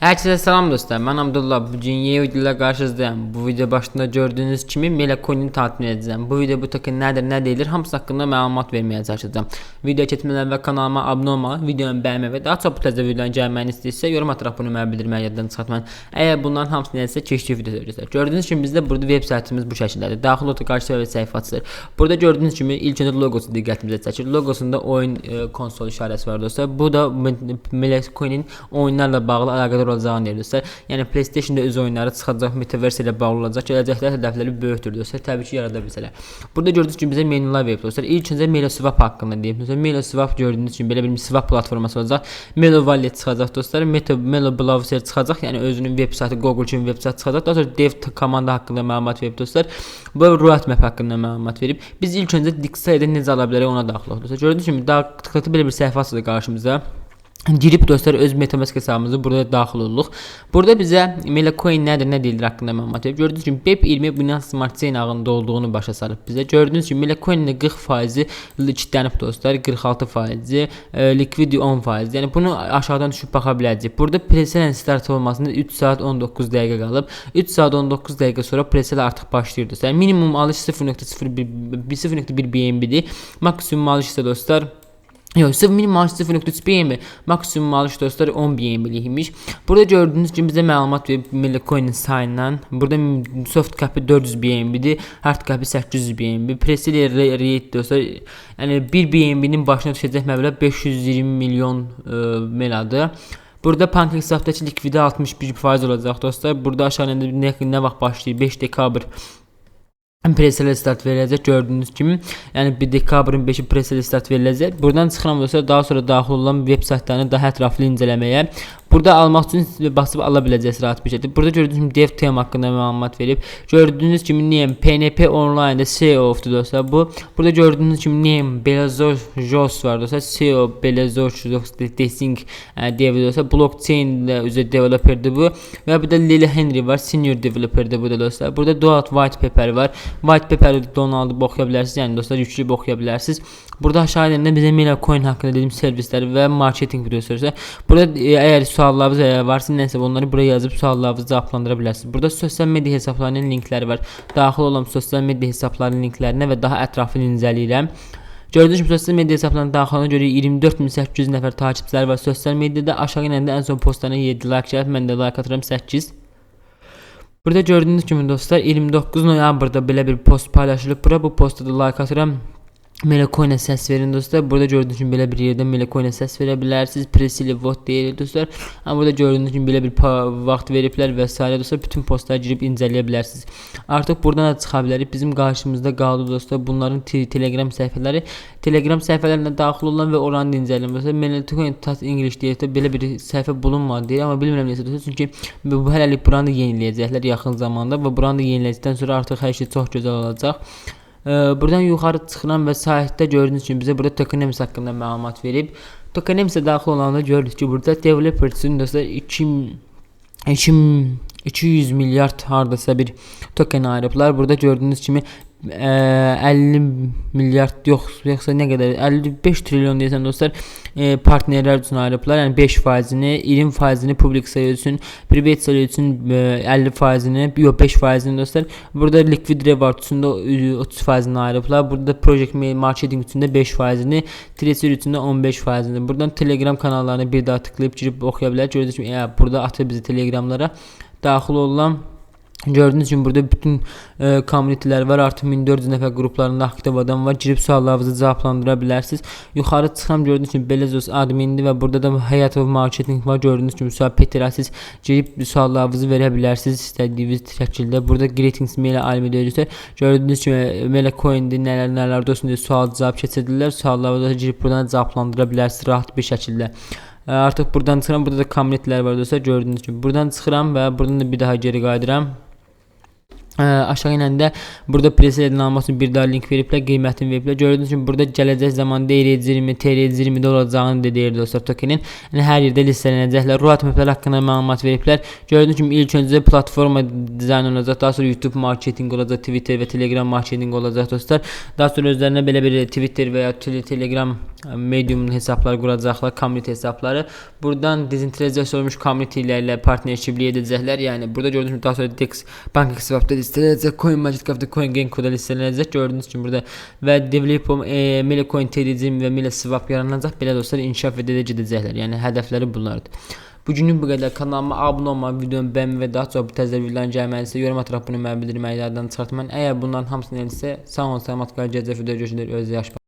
Herkese selam dostlar. Ben Abdullah. Bugün yeni videoyla karşınızdayım. Bu video başında gördüğünüz kimi Melacoin'i tanıtım edeceğim. Bu video bu token nedir, ne değildir hamısı hakkında məlumat vermeye çalışacağım. Video keçmədən və kanalıma abunə olmağı, videonu bəyənməyi və daha çox bu təzə videoların gəlməyini istəyirsə yorum ataraq bunu mənə bildirməyi yaddan çıxartmayın. Əgər bunların hamısını edilsə keçdiyi video görəcəksiniz. Gördüyünüz kimi bizdə burada web saytımız bu şəkildədir. Daxil olduq qarşı web səhifəsidir. Burada gördüyünüz kimi ilk öncə logosu diqqətimizə çəkir. Logosunda oyun e, konsol işarəsi var dostlar. Bu da Melacoin'in oyunlarla bağlı əlaqədar olacağını deyir dostlar. Yəni PlayStation-da öz oyunları çıxacaq, Metaverse ilə bağlı olacaq. Gələcəkdə hədəfləri böyükdür dostlar. Təbii ki, yarada bilsələr. Burada gördüyünüz kimi bizə menyular verib dostlar. İlk öncə MeloSwap haqqında deyim. Dostlar, MeloSwap gördüyünüz kimi belə bir swap platforması olacaq. Melo Wallet çıxacaq dostlar. Meta Melo Browser çıxacaq. Yəni özünün veb saytı, Google kimi veb saytı çıxacaq. Daha sonra Dev komanda haqqında məlumat verib dostlar. Bu roadmap haqqında məlumat verib. Biz ilk öncə Dixie-də necə ala bilərik ona daxil olduq. Gördüyünüz kimi daha tıklatı belə bir səhifə açıldı qarşımıza. Girip dostlar öz MetaMask hesabımızı burada daxil olduq. Burada bizə Melacoin nədir, nə deyildir haqqında məlumat verib. Gördüyünüz kimi BEP20 Binance Smart Chain ağında olduğunu başa salıb bizə. Gördüyünüz kimi Melacoin 40% likitlənib dostlar, 46% e, liquid 10%. Yəni bunu aşağıdan düşüb baxa biləcəyik. Burada preselen start olmasında 3 saat 19 dəqiqə qalıb. 3 saat 19 dəqiqə sonra presel artıq başlayır dostlar. Minimum alış 0.01 0.1 BNB-dir. Maksimum alış isə dostlar Yox, sırf minimum maaş 0.3 BNB, maksimum maaş dostlar 10 BNB'liymiş. Burada gördüğünüz gibi bize məlumat verib Melacoin sayından. Burada soft copy 400 BNB'dir, hard copy 800 BNB. Presil rate dostlar, yəni 1 BNB'nin başına düşəcək məbləğ 520 milyon e, meladır. Burada PancakeSwap'dakı likvidi 61% olacaq dostlar. Burada aşağıda nə, nə vaxt başlayır? 5 dekabr presele start veriləcək gördüyünüz kimi. Yəni 1 dekabrın 5-i presele start veriləcək. Buradan çıxıram dostlar, daha sonra daxil olan veb saytlarını daha ətraflı incələməyə Burada almaq üçün basıb ala biləcəksiniz rahat bir şəkildə. Burada gördüyünüz kimi dev tema haqqında məlumat verib. Gördüyünüz kimi name PNP online-da CEO-dur dostlar. Bu burada gördüyünüz kimi name Belazor Jos var dostlar. CEO Belazor Jos Desing dev dostlar. Blockchain üzə developerdir bu. Və bir də Lily Henry var, senior developerdir bu da dostlar. Burada Doat white paper var. White paper Donald oxuya bilərsiniz. Yəni dostlar yükləyib oxuya bilərsiniz. Burada aşağıda bizə Mela Coin haqqında dediyim servislər və marketing videosu. Burada e, əgər suallarınız əgər varsa nəsə onları buraya yazıb suallarınızı cavablandıra bilərsiniz. Burada sosial media hesablarının linkləri var. Daxil olan sosial media hesablarının linklərinə və daha ətraflı incələyirəm. Gördüyünüz kimi sosial media hesablarına daxilına görə 24800 nəfər takipçiləri var sosial mediada. Aşağı inəndə ən son postlarına 7 like gəlib, mən də like atıram 8. Burada gördüyünüz kimi dostlar 29 noyabrda belə bir post paylaşılıb. Bura bu posta da like atıram. Melacoin'e səs verin dostlar. Burada gördüyünüz kimi belə bir yerdə Melacoin'e səs verə bilərsiniz. Press ilə vote deyilir dostlar. Amma burada gördüyünüz kimi belə bir vaxt veriblər və s. dostlar. Bütün postlara girib incələyə bilərsiniz. Artıq buradan da çıxa bilərik. Bizim qarşımızda qaldı dostlar. Bunların Telegram səhifələri, Telegram səhifələrinə daxil olan və oranı incələyən. Məsələn, Melacoin Tat English deyə belə bir səhifə bulunmadı deyə, amma bilmirəm necə dostlar. Çünki bu hələlik buranı da yeniləyəcəklər yaxın zamanda və buranı da yenilədikdən sonra artıq hər şey çox gözəl olacaq. Buradan yuxarı çıxıram və saytda gördüyünüz kimi bizə burada tokenomics haqqında məlumat verib. Tokenomics'ə daxil olanda görürük ki, burada developer üçün dostlar 2 2 200 milyard hardasa bir token ayırıblar. Burada gördüyünüz kimi 50 milyard yox, yoxsa nə qədər 55 trilyon deyəsən dostlar e, partnerlər üçün ayırıblar. Yəni 5%-ni, 20%-ni public sayı üçün, private sayı üçün e, 50%-ni, yox 5%-ni dostlar. Burada liquid reward üçün də 30%-ni ayırıblar. Burada project marketing üçün də 5%-ni, tracer üçün də 15%-ni. Buradan Telegram kanallarına bir daha tıklayıb girib oxuya bilər. Gördüyünüz kimi, yəni burada atır bizi Telegramlara daxil olan Gördüğünüz gibi burada bütün e, community'lər var. Artıq 1400 nəfər qruplarında aktiv adam var. Girib suallarınızı cavablandıra bilərsiniz. Yuxarı çıxsam gördüyünüz kimi Belezos admindir və burada da Hayat və Marketing var. Gördüyünüz kimi sual Petrasiz girib suallarınızı verə bilərsiniz istədiyiniz şəkildə. Burada greetings mail alimi deyirlər. Gördüyünüz kimi mail coindir, nələr nələr dostum deyə sual cavab keçirdilər. Sualları girib buradan cavablandıra bilərsiniz rahat bir şəkildə. Artıq buradan çıxıram. Burada da community'lər var dostlar. Gördüyünüz kimi. Buradan çıxıram və buradan da bir daha geri qayıdıram. Ə, aşağı inəndə burada preset edilən almaq üçün bir daha link veriblər, qiymətini veriblər. Gördüyünüz kimi burada gələcək zamanda ERC20, TRC20-də olacağını da deyir dostlar tokenin. Yəni hər yerdə listelənəcəklər. Ruat maplər haqqında məlumat veriblər. Gördüyünüz kimi ilk öncə platforma dizayn olacaq, daha sonra YouTube marketinq olacaq, Twitter və Telegram marketinq olacaq dostlar. Daha sonra özlərinə belə bir Twitter və ya Tele- Telegram medium hesablar quracaqlar, community hesabları. Buradan dezentralizasiya olmuş communitylərlə partnershiplik edəcəklər. Yəni burada gördüyünüz kimi daha sonra Dex Bank Swap'da listelənəcək, Coin Market Cap'da CoinGecko'da listelənəcək. Gördüyünüz kimi burada və Developom, e, Melecoin TDC və Mele Swap yaranacaq. Belə dostlar inkişaf edəcək gedəcəklər. Yəni hədəfləri bunlardır. Bugünlük bu qədər. Kanalıma abunə olmağı, videomu bəyənməyi və daha çox bu təzə videoların gəlməlisə yorum ataraq bunu mənə bildirməyi yaddan çıxartmayın. Əgər bunların hamısını edirsə, sağ olun, salamat qalın, gələcək videoda görüşürük. Özünüzə yaxşı.